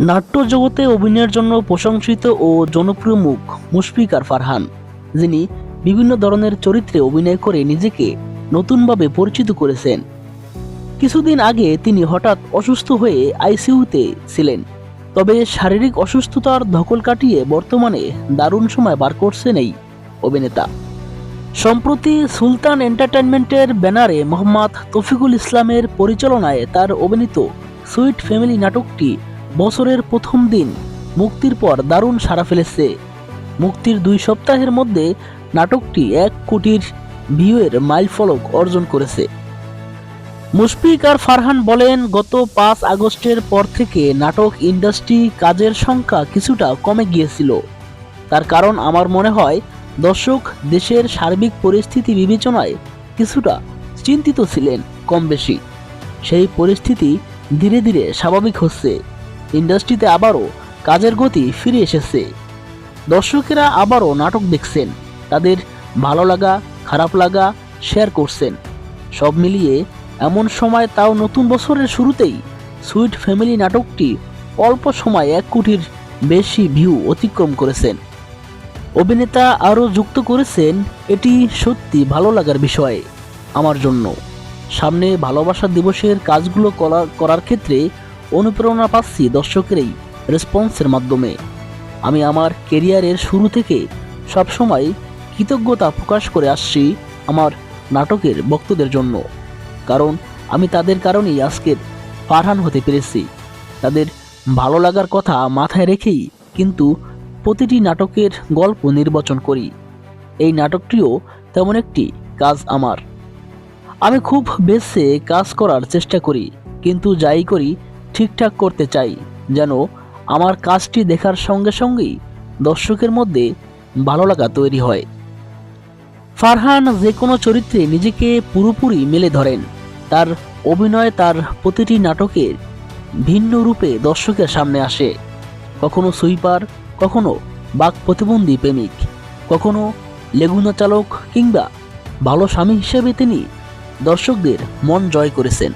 নাট্য জগতে অভিনয়ের জন্য প্রশংসিত ও জনপ্রিয় মুখ মুশফিকার ফারহান, যিনি বিভিন্ন ধরনের চরিত্রে অভিনয় করে নিজেকে নতুনভাবে পরিচিত করেছেন। কিছুদিন আগে তিনি হঠাৎ অসুস্থ হয়ে আইসিইউতে ছিলেন, তবে শারীরিক অসুস্থতার ধকল কাটিয়ে বর্তমানে দারুণ সময় বার করছেন এই অভিনেতা। সম্প্রতি সুলতান এন্টারটেনমেন্টের ব্যানারে মোহাম্মদ তফিকুল ইসলামের পরিচালনায় তার অভিনীত সুইট ফ্যামিলি নাটকটি বছরের প্রথম দিন। মুক্তির পর দারুণ সাড়া ফেলেছে। মুক্তির দুই সপ্তাহের মধ্যে নাটকটি এক কোটির ভিউয়ের মাইলফলক অর্জন করেছে। মুশফিক আর ফারহান বলেন, গত পাঁচ আগস্টের পর থেকে নাটক ইন্ডাস্ট্রি কাজের সংখ্যা কিছুটা কমে গিয়েছিল। তার কারণ আমার মনে হয়, দর্শক দেশের সার্বিক পরিস্থিতি বিবেচনায় কিছুটা চিন্তিত ছিলেন কম বেশি সেই পরিস্থিতি ধীরে ধীরে স্বাভাবিক হচ্ছে। ইন্ডাস্ট্রিতে আবারও কাজের গতি ফিরে এসেছে। দর্শকেরা আবারও নাটক দেখছেন, তাদের ভালো লাগা, খারাপ লাগা শেয়ার করছেন। সব মিলিয়ে এমন সময় তাও নতুন বছরের শুরুতেই সুইট ফ্যামিলি নাটকটি অল্প সময় এক কোটির বেশি ভিউ অতিক্রম করেছেন। অভিনেতা আরও যুক্ত করেছেন, এটি সত্যি ভালো লাগার বিষয় আমার জন্য। সামনে ভালোবাসা দিবসের কাজগুলো করা, করার ক্ষেত্রে অনুপ্রেরণা পাচ্ছি দর্শকের এই রেসপন্সের মাধ্যমে। আমি আমার কেরিয়ারের শুরু থেকে সবসময় কৃতজ্ঞতা প্রকাশ করে আসছি আমার নাটকের ভক্তদের জন্য। কারণ আমি তাদের কারণেই আজকের ফারহান হতে পেরেছি। তাদের ভালো লাগার কথা মাথায় রেখেই কিন্তু প্রতিটি নাটকের গল্প নির্বাচন করি। এই নাটকটিও তেমন একটি কাজ আমার। আমি খুব বেছে কাজ করার চেষ্টা করি, কিন্তু যাই করি ঠিকঠাক করতে চাই, যেন আমার কাজটি দেখার সঙ্গে সঙ্গেই দর্শকের মধ্যে ভালো লাগা তৈরি হয়। ফারহান যে কোনো চরিত্রে নিজেকে পুরোপুরি মেলে ধরেন। তার অভিনয় তার প্রতিটি নাটকের ভিন্ন রূপে দর্শকের সামনে আসে। কখনো সুইপার, কখনো বাক প্রতিবন্ধী প্রেমিক, কখনো লেগুনা চালক কিংবা ভালো স্বামী হিসেবে তিনি দর্শকদের মন জয় করেছেন।